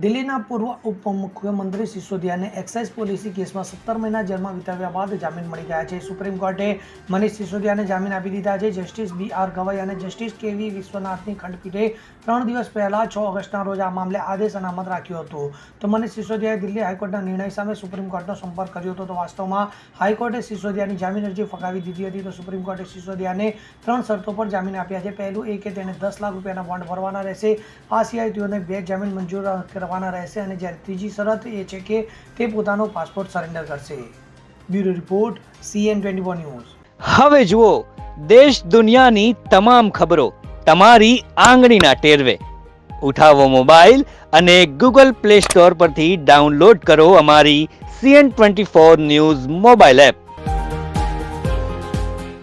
દિલ્હીના પૂર્વ ઉપમુખ્યમંત્રી સિસોદિયાને excise policy કેસમાં સત્તર મહિના જેલમાં વિતાવ્યા બાદ જામીન મળી ગયા છે. સુપ્રીમ કોર્ટે મનીષ સિસોદિયાને જામીન આપી દીધા છે. જસ્ટિસ બી આર ગવાઈ અને જસ્ટિસ કે વી વિશ્વનાથની ખંડપીઠે ત્રણ દિવસ પહેલા છ ઓગસ્ટના રોજ આ મામલે આદેશ અનામત રાખ્યો હતો. તો મનીષ સિસોદિયાએ દિલ્હી હાઈકોર્ટના નિર્ણય સામે સુપ્રીમ કોર્ટનો સંપર્ક કર્યો હતો. તો વાસ્તવમાં હાઈકોર્ટે સિસોદિયાની જામીન અરજી ફગાવી દીધી હતી. તો સુપ્રીમ કોર્ટે સિસોદિયાને ત્રણ શરતો પર જામીન આપ્યા છે. પહેલું એ કે તેણે દસ લાખ રૂપિયાના બોન્ડ ભરવાના રહેશે. આ સિવાય તેઓને બે જામીન મંજૂર કરવાના રહેશે અને જ્યારે ત્રીજી શરત એ છે કે તે પોતાનો પાસપોર્ટ સરેન્ડર કરશે. Bureau report CN twenty news. હવે જુઓ, દેશ દુનિયાની તમામ ખબરો તમારી આંગળીના ટેરવે. ઉઠાવો મોબાઈલ અને ગૂગલ પ્લે સ્ટોર પરથી ડાઉનલોડ કરો અમારી CN twenty four news mobile app.